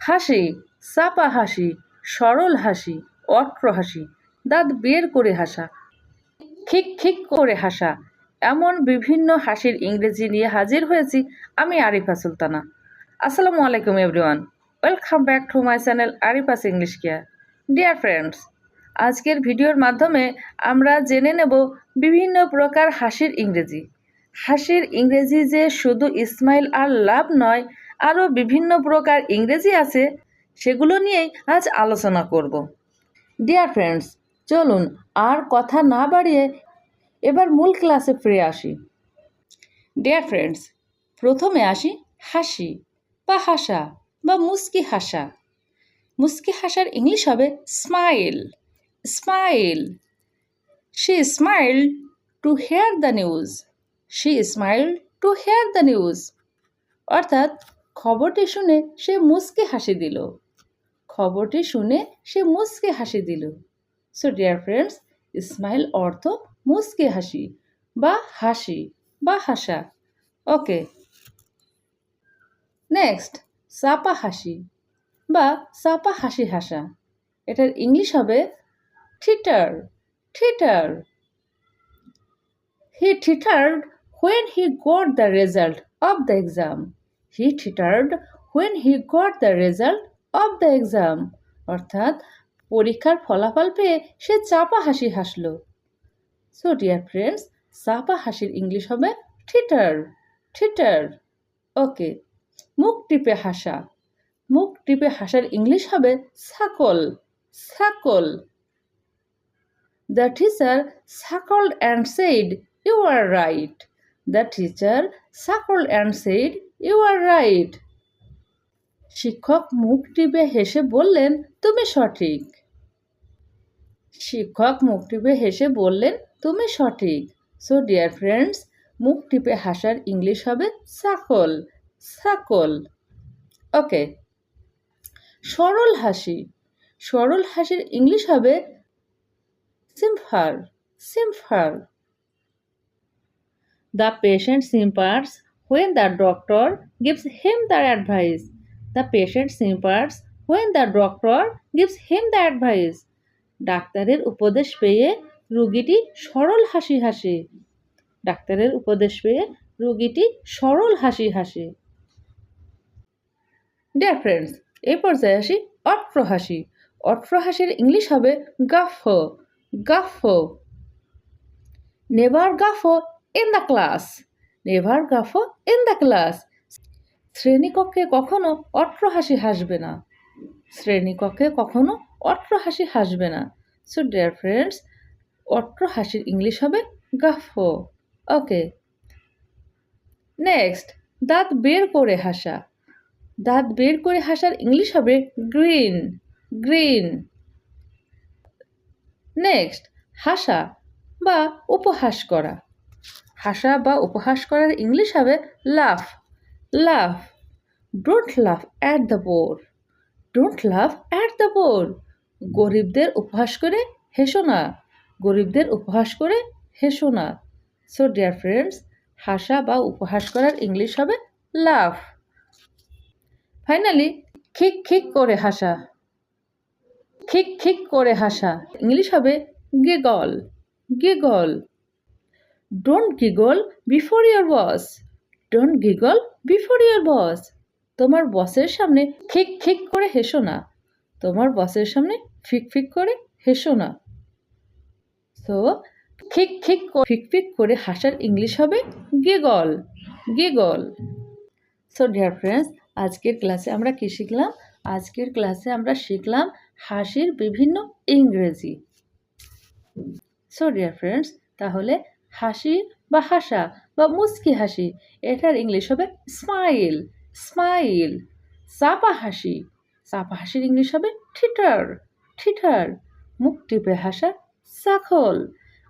হাসি, চাপা হাসি, সরল হাসি, অট্র হাসি, দাঁত বের করে হাসা, খিক খিক করে হাসা। এমন বিভিন্ন হাসির ইংরেজি নিয়ে হাজির হয়েছি আমি আরিফা সুলতানা। আসসালামু আলাইকুম everyone. Welcome back to my channel Arifa's English care. Dear friends, আজকের ভিডিওর মাধ্যমে আমরা জেনে নেব বিভিন্ন প্রকার হাসির ইংরেজি। হাসির ইংরেজি যে শুধু ইসমাইল আর লাভ নয় আরও বিভিন্ন প্রকার ইংরেজি আছে, সেগুলো নিয়েই আজ আলোচনা করব। ডিয়ার ফ্রেন্ডস চলুন আর কথা না বাড়িয়ে এবার মূল ক্লাসে ফিরে আসি। ডিয়ার ফ্রেন্ডস প্রথমে আসি হাসি, বা হাসা, বা মুস্কি হাসা। মুস্কি হাসার ইংলিশ হবে smile smile she smile to hear the news she smile to hear the news অর্থাৎ খবরটি শুনে সে মুচকে হাসি দিল। খবরটি শুনে সে মুচকে হাসি দিল। সো ডিয়ার ফ্রেন্ডস স্মাইল অর্থ মুচকে হাসি বা হাসি বা হাসা। ওকে নেক্সট সাপা হাসি বা সাপা হাসি হাসা। এটার ইংলিশ হবে titter titter he tittered when he got the result of the exam. He tittered when he got the result of the exam. অর্থাৎ পরীক্ষার ফলাফল পেয়ে সে চাপা হাসি হাসল। সো ডিয়ার ফ্রেন্ডস চাপা হাসির ইংলিশ হবে থিটার থিটার ওকে, মুখ টিপে হাসা। মুখ টিপে হাসার ইংলিশ হবে chuckle chuckle the teacher chuckled and said you are right the teacher chuckle and said you are right শিক্ষক মুখ টিপে হেসে বললেন, তুমি সঠিক। শিক্ষক মুখ টিপে হেসে বললেন, তুমি সঠিক। সো ডিয়ার ফ্রেন্ডস মুখ টিপে হাসার ইংলিশ হবে সাকল সাকল। ওকে সরল হাসি। সরল হাসির ইংলিশ হবে simper simper. The patient simpers when the doctor gives him the advice. The patient simpers, when the doctor gives him the advice. ডাক্তারের উপদেশ পেয়ে রুগীটি সরল হাসি হাসে। ডাক্তারের উপদেশ পেয়ে রুগীটি সরল হাসি হাসে। ডিয়ার ফ্রেন্ডস এই পর্যায়ে আসি অট্র হাসি। অট্র হাসির ইংলিশ হবে guffaw. Guffaw. Never guffaw in the class never guffaw in the class. শ্রেণীকক্ষে কখনো অট্র হাসি হাসবে না। শ্রেণীকক্ষে কখনো অট্র হাসি হাসবে না। সো ডিয়ার ফ্রেন্ডস অট্র হাসির ইংলিশ হবে গাফো। ওকে নেক্সট দাঁত বের করে হাসা। দাঁত বের করে হাসার ইংলিশ হবে গ্রিন। গ্রিন। নেক্সট হাসা বা উপহাস করা। হাসা বা উপহাস করার ইংলিশ হবে laugh laugh don't laugh at the poor don't laugh at the poor গরিবদের উপহাস করে হেসো না, গরিবদের উপহাস করে হেসো না। সো ডিয়ার ফ্রেন্ডস হাসা বা উপহাস করার ইংলিশ হবে লাফ ফাইনালি খিক খিক করে হাসা, খিক খিক করে হাসা। ইংলিশ হবে giggle giggle don't giggle before your boss don't giggle before your boss তোমার বসের সামনে খিক খিক করে হেসো না। তোমার বসের সামনে ফিক ফিক করে হেসো না। তো খিক খিক ফিক ফিক করে হাসার ইংলিশ হবে giggle giggle so dear friends আজকের ক্লাসে আমরা কী শিখলাম? আজকের ক্লাসে আমরা শিখলাম হাসির বিভিন্ন ইংরেজি। সো ডিয়ার ফ্রেন্ডস তাহলে হাসি বা হাসা বা মুচকি হাসি, এটার ইংলিশ হবে স্মাইল স্মাইল চাপা হাসি। চাপা হাসির ইংলিশ হবে থিটার থিটার মুখ টিপে হাসা সাখল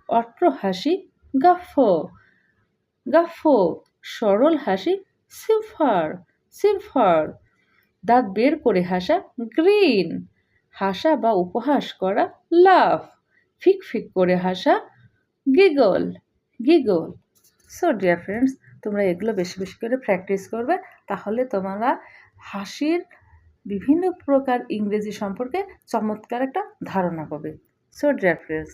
অট্র হাসি গাফো গাফো। সরল হাসি সিম্ফার সিম্ফার। দাঁত বের করে হাসা গ্রিন, হাসা বা উপহাস করা লাভ ফিক ফিক করে হাসা giggle. Giggle so dear friends তোমরা এগুলো বেশি বেশি করে প্র্যাকটিস করবে। তাহলে তোমরা হাসির বিভিন্ন প্রকার ইংরেজি সম্পর্কে চমৎকার একটা ধারণা পাবে। সো ডিয়ার ফ্রেন্ডস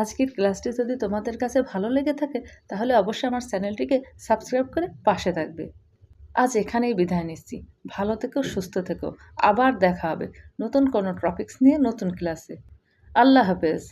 আজকের ক্লাসটি যদি তোমাদের কাছে ভালো লেগে থাকে, তাহলে অবশ্যই আমার চ্যানেলটিকে সাবস্ক্রাইব করে পাশে থাকবে। আজ এখানেই বিদায় নিচ্ছি। ভালো থেকো, সুস্থ থেকো। আবার দেখা হবে নতুন কোনো টপিকস নিয়ে নতুন ক্লাসে আল্লাহ হাফেজ।